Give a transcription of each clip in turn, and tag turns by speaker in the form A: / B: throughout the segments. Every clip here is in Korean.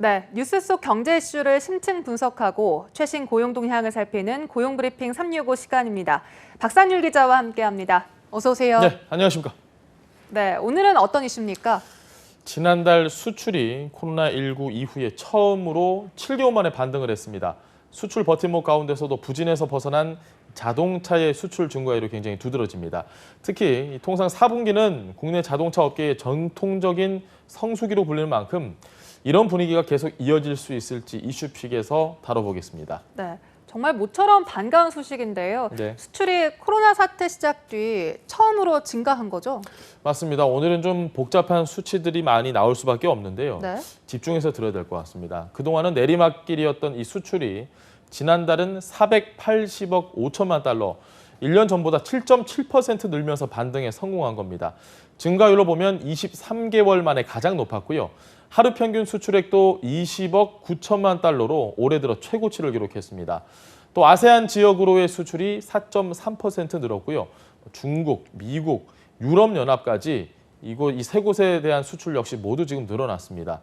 A: 네, 뉴스 속 경제 이슈를 심층 분석하고 최신 고용 동향을 살피는 고용 브리핑 365 시간입니다. 박산율 기자와 함께합니다. 어서 오세요.
B: 네, 안녕하십니까.
A: 네, 오늘은 어떤 이슈입니까?
B: 지난달 수출이 코로나19 이후에 처음으로 7개월 만에 반등을 했습니다. 수출 버팀목 가운데서도 부진에서 벗어난 자동차의 수출 증가율이 굉장히 두드러집니다. 특히 이 통상 4분기는 국내 자동차 업계의 전통적인 성수기로 불리는 만큼 이런 분위기가 계속 이어질 수 있을지 이슈픽에서 다뤄보겠습니다.
A: 네, 정말 모처럼 반가운 소식인데요.
B: 네.
A: 수출이 코로나 사태 시작 뒤 처음으로 증가한 거죠?
B: 맞습니다. 오늘은 좀 복잡한 수치들이 많이 나올 수밖에 없는데요.
A: 네.
B: 집중해서 들어야 될 것 같습니다. 그동안은 내리막길이었던 이 수출이 지난달은 480억 5천만 달러, 1년 전보다 7.7% 늘면서 반등에 성공한 겁니다. 증가율로 보면 23개월 만에 가장 높았고요. 하루 평균 수출액도 20억 9천만 달러로 올해 들어 최고치를 기록했습니다. 또 아세안 지역으로의 수출이 4.3% 늘었고요. 중국, 미국, 유럽연합까지 이곳 이 세 곳에 대한 수출 역시 모두 지금 늘어났습니다.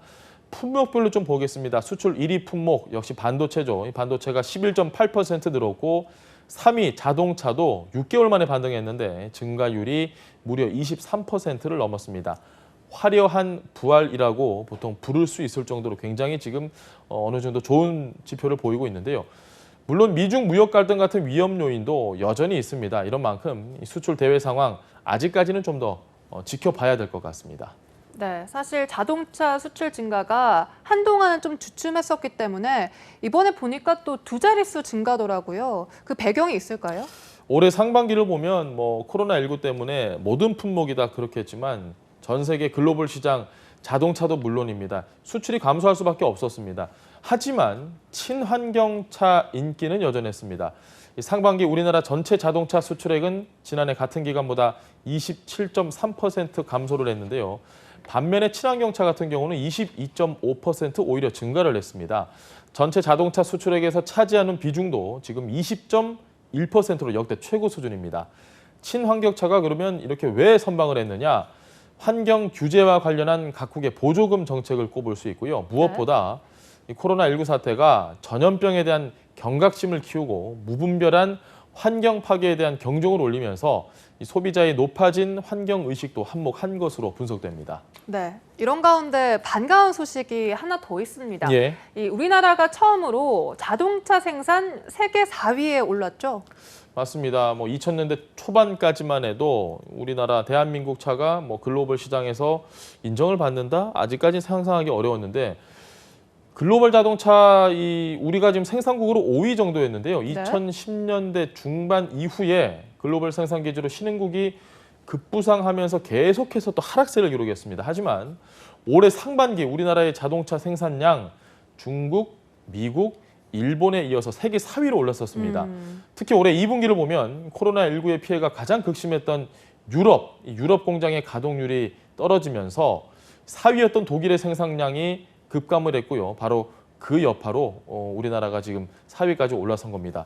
B: 품목별로 좀 보겠습니다. 수출 1위 품목 역시 반도체죠. 이 반도체가 11.8% 늘었고 3위 자동차도 6개월 만에 반등했는데 증가율이 무려 23%를 넘었습니다. 화려한 부활이라고 보통 부를 수 있을 정도로 굉장히 지금 어, 어느 정도 좋은 지표를 보이고 있는데요. 물론 미중 무역 갈등 같은 위험 요인도 여전히 있습니다. 이런 만큼 이 수출 대외 상황 아직까지는 좀더 어, 지켜봐야 될 것 같습니다.
A: 네, 사실 자동차 수출 증가가 한동안은 좀 주춤했었기 때문에 이번에 보니까 또 두 자릿수 증가더라고요. 그 배경이 있을까요?
B: 올해 상반기를 보면 뭐 코로나19 때문에 모든 품목이 다 그렇겠지만 전 세계 글로벌 시장 자동차도 물론입니다. 수출이 감소할 수밖에 없었습니다. 하지만 친환경차 인기는 여전했습니다. 이 상반기 우리나라 전체 자동차 수출액은 지난해 같은 기간보다 27.3% 감소를 했는데요. 반면에 친환경차 같은 경우는 22.5% 오히려 증가를 했습니다. 전체 자동차 수출액에서 차지하는 비중도 지금 20.1%로 역대 최고 수준입니다. 친환경차가 그러면 이렇게 왜 선방을 했느냐? 환경 규제와 관련한 각국의 보조금 정책을 꼽을 수 있고요. 무엇보다 이 코로나19 사태가 전염병에 대한 경각심을 키우고 무분별한 환경 파괴에 대한 경종을 울리면서 이 소비자의 높아진 환경 의식도 한몫한 것으로 분석됩니다.
A: 네, 이런 가운데 반가운 소식이 하나 더 있습니다.
B: 예.
A: 이 우리나라가 처음으로 자동차 생산 세계 4위에 올랐죠.
B: 맞습니다. 뭐 2000년대 초반까지만 해도 우리나라 대한민국 차가 뭐 글로벌 시장에서 인정을 받는다? 아직까지 상상하기 어려웠는데 글로벌 자동차 이 우리가 지금 생산국으로 5위 정도였는데요.
A: 네.
B: 2010년대 중반 이후에 글로벌 생산 기지로 신흥국이 급부상하면서 계속해서 또 하락세를 기록했습니다. 하지만 올해 상반기 우리나라의 자동차 생산량 중국, 미국, 일본에 이어서 세계 4위로 올랐었습니다.
A: 음,
B: 특히 올해 2분기를 보면 코로나19의 피해가 가장 극심했던 유럽, 이 유럽 공장의 가동률이 떨어지면서 4위였던 독일의 생산량이 급감을 했고요. 바로 그 여파로 어, 우리나라가 지금 4위까지 올라선 겁니다.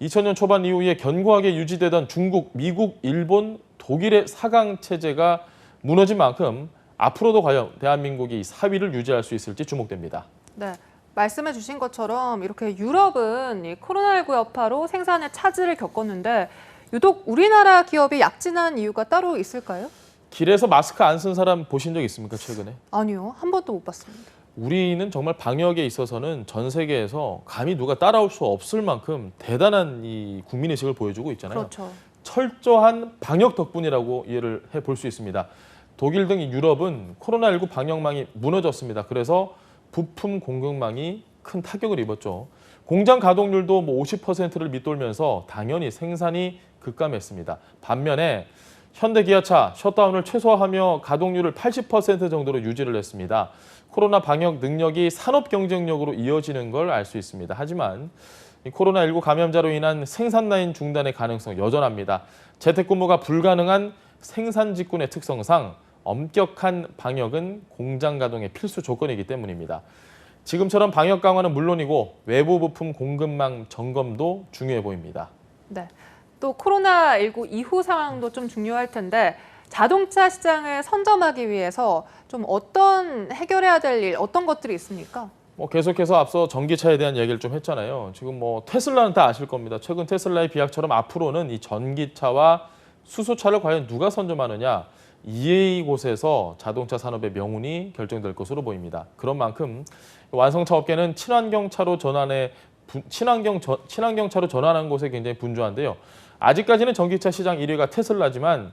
B: 2000년 초반 이후에 견고하게 유지되던 중국, 미국, 일본, 독일의 사강 체제가 무너진 만큼 앞으로도 과연 대한민국이 4위를 유지할 수 있을지 주목됩니다.
A: 네. 말씀해 주신 것처럼 이렇게 유럽은 이 코로나19 여파로 생산에 차질을 겪었는데 유독 우리나라 기업이 약진한 이유가 따로 있을까요?
B: 길에서 마스크 안 쓴 사람 보신 적 있습니까 최근에?
A: 아니요, 한 번도 못 봤습니다.
B: 우리는 정말 방역에 있어서는 전 세계에서 감히 누가 따라올 수 없을 만큼 대단한 이 국민의식을 보여주고 있잖아요.
A: 그렇죠.
B: 철저한 방역 덕분이라고 이해를 해 볼 수 있습니다. 독일 등 유럽은 코로나19 방역망이 무너졌습니다. 그래서 부품 공급망이 큰 타격을 입었죠. 공장 가동률도 뭐 50%를 밑돌면서 당연히 생산이 급감했습니다. 반면에 현대기아차 셧다운을 최소화하며 가동률을 80% 정도로 유지를 했습니다. 코로나 방역 능력이 산업 경쟁력으로 이어지는 걸 알 수 있습니다. 하지만 이 코로나19 감염자로 인한 생산 라인 중단의 가능성 여전합니다. 재택근무가 불가능한 생산 직군의 특성상 엄격한 방역은 공장 가동의 필수 조건이기 때문입니다. 지금처럼 방역 강화는 물론이고 외부 부품 공급망 점검도 중요해 보입니다.
A: 네. 또 코로나19 이후 상황도 좀 중요할 텐데 자동차 시장을 선점하기 위해서 좀 어떤 해결해야 될 일, 어떤 것들이 있습니까?
B: 뭐 계속해서 앞서 전기차에 대한 얘기를 좀 했잖아요. 지금 뭐 테슬라는 다 아실 겁니다. 최근 테슬라의 비약처럼 앞으로는 이 전기차와 수소차를 과연 누가 선점하느냐 이 곳에서 자동차 산업의 명운이 결정될 것으로 보입니다. 그런 만큼 완성차 업계는 친환경 차로 전환해 부- 친환경 전- 친환경 차로 전환한 곳에 굉장히 분주한데요. 아직까지는 전기차 시장 1위가 테슬라지만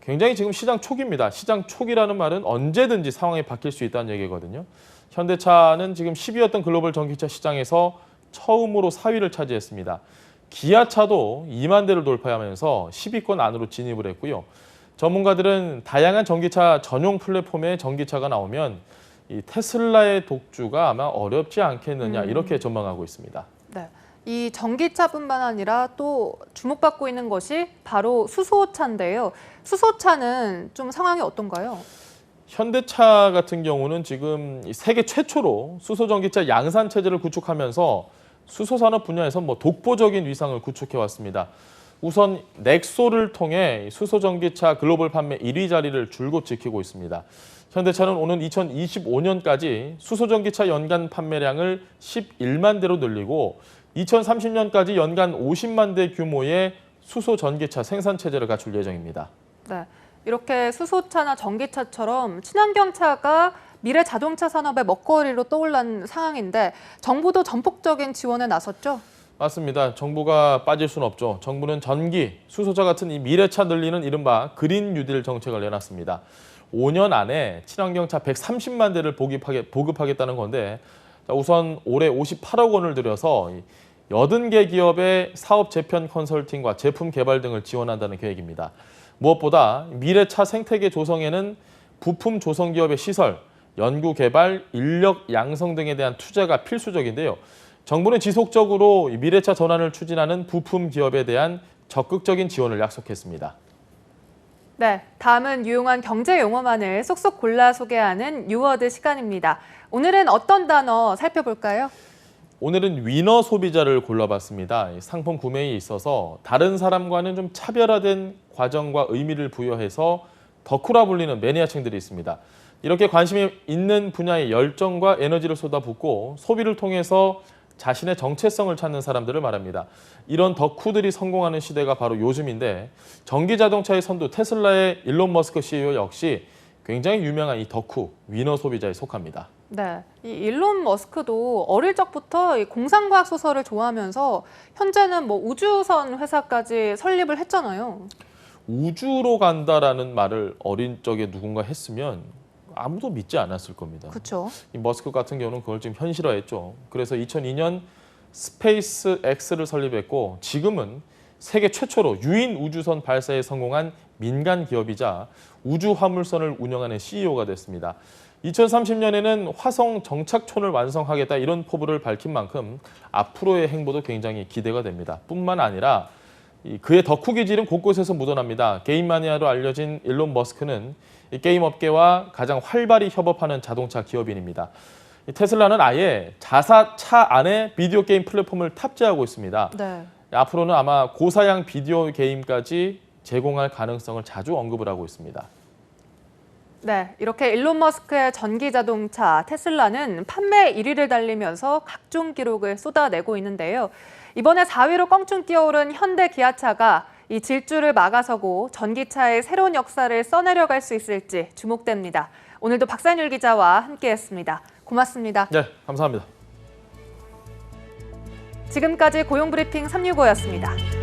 B: 굉장히 지금 시장 초기입니다. 시장 초기라는 말은 언제든지 상황이 바뀔 수 있다는 얘기거든요. 현대차는 지금 10위였던 글로벌 전기차 시장에서 처음으로 4위를 차지했습니다. 기아차도 2만 대를 돌파하면서 10위권 안으로 진입을 했고요. 전문가들은 다양한 전기차 전용 플랫폼의 전기차가 나오면 이 테슬라의 독주가 아마 어렵지 않겠느냐
A: 음.
B: 이렇게 전망하고 있습니다.
A: 네. 이 전기차뿐만 아니라 또 주목받고 있는 것이 바로 수소차인데요. 수소차는 좀 상황이 어떤가요?
B: 현대차 같은 경우는 지금 이 세계 최초로 수소 전기차 양산 체제를 구축하면서 수소 산업 분야에서 뭐 독보적인 위상을 구축해 왔습니다. 우선 넥소를 통해 수소 전기차 글로벌 판매 1위 자리를 줄곧 지키고 있습니다. 현대차는 오는 2025년까지 수소 전기차 연간 판매량을 11만 대로 늘리고 2030년까지 연간 50만 대 규모의 수소 전기차 생산 체제를 갖출 예정입니다.
A: 네. 이렇게 수소차나 전기차처럼 친환경차가 미래 자동차 산업의 먹거리로 떠올른 상황인데 정부도 전폭적인 지원에 나섰죠.
B: 맞습니다. 정부가 빠질 수는 없죠. 정부는 전기, 수소차 같은 이 미래차 늘리는 이른바 그린 뉴딜 정책을 내놨습니다. 5년 안에 친환경차 130만 대를 보급하겠다는 건데 자, 우선 올해 58억 원을 들여서 80개 기업의 사업 재편 컨설팅과 제품 개발 등을 지원한다는 계획입니다. 무엇보다 미래차 생태계 조성에는 부품 조성 기업의 시설, 연구 개발, 인력 양성 등에 대한 투자가 필수적인데요. 정부는 지속적으로 이 미래차 전환을 추진하는 부품 기업에 대한 적극적인 지원을 약속했습니다.
A: 네, 다음은 유용한 경제 용어만을 쏙쏙 골라 소개하는 유워드 시간입니다. 오늘은 어떤 단어 살펴볼까요?
B: 오늘은 위너 소비자를 골라봤습니다. 이 상품 구매에 있어서 다른 사람과는 좀 차별화된 과정과 의미를 부여해서 덕후라 불리는 매니아층들이 있습니다. 이렇게 관심이 있는 분야에 열정과 에너지를 쏟아붓고 소비를 통해서 자신의 정체성을 찾는 사람들을 말합니다. 이런 덕후들이 성공하는 시대가 바로 요즘인데 전기 자동차의 선두 테슬라의 일론 머스크 CEO 역시 굉장히 유명한 이 덕후 위너 소비자에 속합니다.
A: 네, 이 일론 머스크도 어릴 적부터 이 공상과학 소설을 좋아하면서 현재는 뭐 우주선 회사까지 설립을 했잖아요.
B: 우주로 간다라는 말을 어린 적에 누군가 했으면 아무도 믿지 않았을 겁니다.
A: 그렇죠.
B: 이 머스크 같은 경우는 그걸 지금 현실화했죠. 그래서 2002년 스페이스 X를 설립했고 지금은 세계 최초로 유인 우주선 발사에 성공한 민간 기업이자 우주 화물선을 운영하는 CEO가 됐습니다. 2030년에는 화성 정착촌을 완성하겠다 이런 포부를 밝힌 만큼 앞으로의 행보도 굉장히 기대가 됩니다. 뿐만 아니라 이 그의 덕후 기질은 곳곳에서 묻어납니다. 게임 마니아로 알려진 일론 머스크는 이 게임 업계와 가장 활발히 협업하는 자동차 기업인입니다. 이 테슬라는 아예 자사 차 안에 비디오 게임 플랫폼을 탑재하고 있습니다.
A: 네.
B: 앞으로는 아마 고사양 비디오 게임까지 제공할 가능성을 자주 언급을 하고 있습니다.
A: 네, 이렇게 일론 머스크의 전기 자동차 테슬라는 판매 1위를 달리면서 각종 기록을 쏟아내고 있는데요. 이번에 4위로 껑충 뛰어오른 현대 기아차가 이 질주를 막아서고 전기차의 새로운 역사를 써내려갈 수 있을지 주목됩니다. 오늘도 박산율 기자와 함께했습니다. 고맙습니다.
B: 네, 감사합니다.
A: 지금까지 고용브리핑 365였습니다.